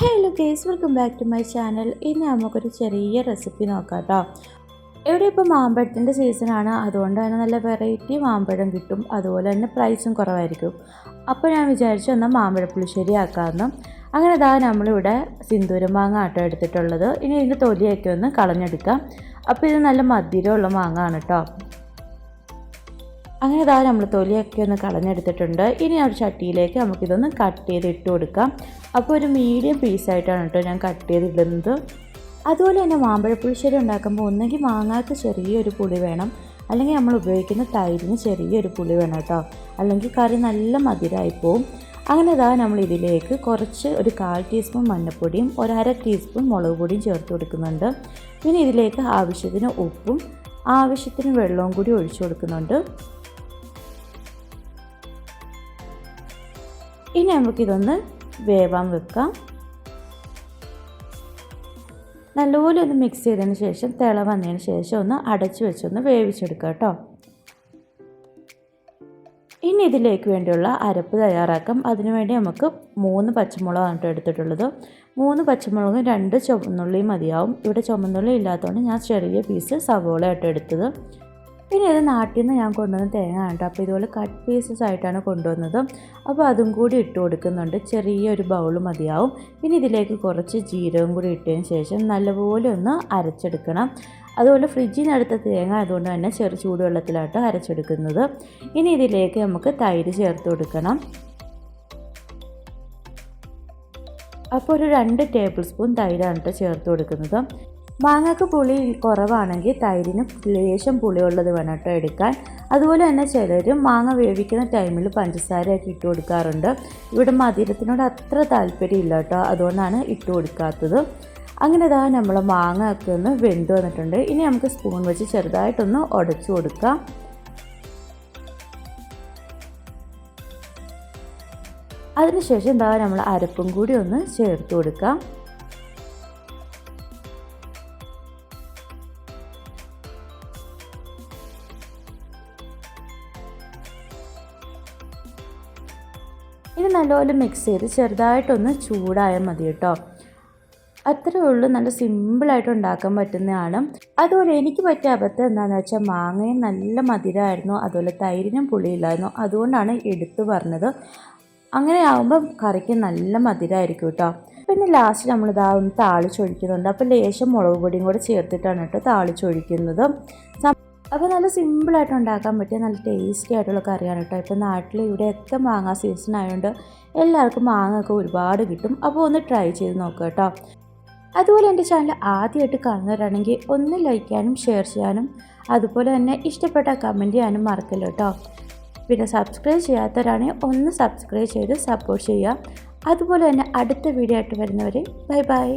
Hello guys welcome back to my channel ഇന്ന് നമുക്കൊരു ചെറിയ റെസിപ്പി നോക്കാം കേട്ടോ ഇവിടെ ഇപ്പോൾ മാമ്പഴത്തിന്റെ സീസണാണ് അതുകൊണ്ട് തന്നെ നല്ല വെറൈറ്റി മാമ്പഴം കിട്ടും. അതുപോലെ തന്നെ പ്രൈസും കുറവായിരിക്കും. അപ്പോൾ ഞാൻ വിചാരിച്ചു എന്നാൽ മാമ്പഴ പുളിശ്ശേരി അങ്ങനെ ഇതാ നമ്മളിവിടെ സിന്ദൂരം മാങ്ങ ആട്ടോ എടുത്തിട്ടുള്ളത്. ഇനി ഇതിന്റെ തൊലിയൊക്കെ ഒന്ന് കളഞ്ഞെടുക്കാം. അപ്പോൾ ഇത് നല്ല മധുരമുള്ള മാങ്ങ ആണ് കേട്ടോ. അങ്ങനെ ഇതാ നമ്മൾ തൊലിയൊക്കെ ഒന്ന് കളഞ്ഞെടുത്തിട്ടുണ്ട്. ഇനി ആ ഒരു ചട്ടിയിലേക്ക് നമുക്കിതൊന്ന് കട്ട് ചെയ്ത് ഇട്ട് കൊടുക്കാം. അപ്പോൾ ഒരു മീഡിയം പീസായിട്ടാണ് കേട്ടോ ഞാൻ കട്ട് ചെയ്തിടുന്നത്. അതുപോലെ തന്നെ മാമ്പഴപ്പുളിശ്ശേരി ഉണ്ടാക്കുമ്പോൾ ഒന്നെങ്കിൽ മാങ്ങാക്ക് ചെറിയൊരു പുളി വേണം. അല്ലെങ്കിൽ നമ്മൾ ഉപയോഗിക്കുന്ന തൈരിന് ചെറിയൊരു പുളി വേണം കേട്ടോ. അല്ലെങ്കിൽ കറി നല്ല മധുരമായി പോവും. അങ്ങനെ ഇതാ നമ്മൾ ഇതിലേക്ക് കുറച്ച് ഒരു കാൽ ടീസ്പൂൺ മഞ്ഞൾപ്പൊടിയും ഒരു അര ടീസ്പൂൺ മുളക് പൊടിയും ചേർത്ത് കൊടുക്കുന്നുണ്ട്. പിന്നെ ഇതിലേക്ക് ആവശ്യത്തിന് ഉപ്പും ആവശ്യത്തിന് വെള്ളവും കൂടി ഒഴിച്ചു കൊടുക്കുന്നുണ്ട്. ഇനി നമുക്കിതൊന്ന് വേവാൻ വെക്കാം. നല്ലപോലെ ഒന്ന് മിക്സ് ചെയ്തതിന് ശേഷം തിള വന്നതിന് ശേഷം ഒന്ന് അടച്ചു വെച്ചൊന്ന് വേവിച്ചെടുക്കുക കേട്ടോ. ഇനി ഇതിലേക്ക് വേണ്ടിയുള്ള അരപ്പ് തയ്യാറാക്കാം. അതിനുവേണ്ടി നമുക്ക് മൂന്ന് പച്ചമുളകാണ് കേട്ടോ എടുത്തിട്ടുള്ളത്. മൂന്ന് പച്ചമുളകും രണ്ട് ചുവന്നുള്ളിയും മതിയാവും. ഇവിടെ ചുമന്നുള്ളി ഇല്ലാത്തതുകൊണ്ട് ഞാൻ ചെറിയ പീസ് സവോള ആയിട്ട് എടുത്തത്. പിന്നെ ഇത് നാട്ടിൽ നിന്ന് ഞാൻ കൊണ്ടുവന്ന തേങ്ങ കേട്ടോ അപ്പോൾ ഇതുപോലെ കട്ട് പീസസ് ആയിട്ടാണ് കൊണ്ടുവന്നത്. അപ്പോൾ അതും കൂടി ഇട്ട് കൊടുക്കുന്നുണ്ട്. ചെറിയൊരു ബൗൾ മതിയാവും. പിന്നെ ഇതിലേക്ക് കുറച്ച് ജീരകം കൂടി ഇട്ടതിന് ശേഷം നല്ലപോലെ ഒന്ന് അരച്ചെടുക്കണം. അതുപോലെ ഫ്രിഡ്ജിൽ നിന്ന് തേങ്ങ അതുകൊണ്ട് തന്നെ ചെറു ചൂടുവെള്ളത്തിലാട്ടോ അരച്ചെടുക്കുന്നത്. ഇനി ഇതിലേക്ക് നമുക്ക് തൈര് ചേർത്ത് കൊടുക്കണം. അപ്പോൾ ഒരു രണ്ട് ടേബിൾ സ്പൂൺ തൈരാണ് കേട്ടോ ചേർത്ത് കൊടുക്കുന്നത്. മാങ്ങക്ക് പുളി കുറവാണെങ്കിൽ തൈരിന് ലേശം പുളിയുള്ളത് വേണം കേട്ടോ എടുക്കാൻ. അതുപോലെ തന്നെ ചിലർ മാങ്ങ വേവിക്കുന്ന ടൈമിൽ പഞ്ചസാരയൊക്കെ ഇട്ട് കൊടുക്കാറുണ്ട്. ഇവിടെ മധുരത്തിനോട് അത്ര താല്പര്യമില്ല കേട്ടോ അതുകൊണ്ടാണ് ഇട്ട് കൊടുക്കാത്തത്. അങ്ങനെ ഇതാ നമ്മൾ മാങ്ങ ഒക്കെ ഒന്ന് വെന്ത് വന്നിട്ടുണ്ട്. ഇനി നമുക്ക് സ്പൂൺ വെച്ച് ചെറുതായിട്ടൊന്ന് ഉടച്ചു കൊടുക്കാം. അതിനുശേഷം എന്താ നമ്മൾ അരപ്പും കൂടി ഒന്ന് ചേർത്ത് കൊടുക്കാം. ഇത് നല്ലപോലെ മിക്സ് ചെയ്ത് ചെറുതായിട്ടൊന്ന് ചൂടായാൽ മതി കേട്ടോ. അത്രേ ഉള്ളൂ. നല്ല സിമ്പിളായിട്ട് ഉണ്ടാക്കാൻ പറ്റുന്നതാണ്. അതുപോലെ എനിക്ക് പറ്റിയ അബദ്ധം എന്താണെന്ന് വെച്ചാൽ മാങ്ങയും നല്ല മധുരമായിരുന്നു അതുപോലെ തൈരിനും പുളിയില്ലായിരുന്നു. അതുകൊണ്ടാണ് എടുത്തു പറഞ്ഞത്. അങ്ങനെ ആകുമ്പം കറിക്ക് നല്ല മധുരമായിരിക്കും കേട്ടോ. പിന്നെ ലാസ്റ്റ് നമ്മളിതാ ഒന്ന് താളിച്ചൊഴിക്കുന്നുണ്ട്. അപ്പോൾ ലേശം മുളക് പൊടിയും കൂടെ ചേർത്തിട്ടാണ് കേട്ടോ താളിച്ചൊഴിക്കുന്നത്. അപ്പോൾ നല്ല സിമ്പിളായിട്ട് ഉണ്ടാക്കാൻ പറ്റിയ നല്ല ടേസ്റ്റി ആയിട്ടുള്ള കറിയാണ് കേട്ടോ. ഇപ്പോൾ നാട്ടിൽ ഇവിടെയൊക്കെ മാങ്ങ സീസൺ ആയതുകൊണ്ട് എല്ലാവർക്കും മാങ്ങ ഒക്കെ ഒരുപാട് കിട്ടും. അപ്പോൾ ഒന്ന് ട്രൈ ചെയ്ത് നോക്കുക കേട്ടോ. അതുപോലെ എന്റെ ചാനൽ ആദ്യമായിട്ട് കാണുന്നവരാണെങ്കിൽ ഒന്ന് ലൈക്ക് ചെയ്യാനും ഷെയർ ചെയ്യാനും അതുപോലെ തന്നെ ഇഷ്ടപ്പെട്ട കമന്റ് ചെയ്യാനും മറക്കല്ലോ കേട്ടോ. പിന്നെ സബ്സ്ക്രൈബ് ചെയ്യാത്തവരാണെങ്കിൽ ഒന്ന് സബ്സ്ക്രൈബ് ചെയ്ത് സപ്പോർട്ട് ചെയ്യുക. അതുപോലെ തന്നെ അടുത്ത വീഡിയോ ആയിട്ട് വരുന്നവരെ ബൈ ബൈ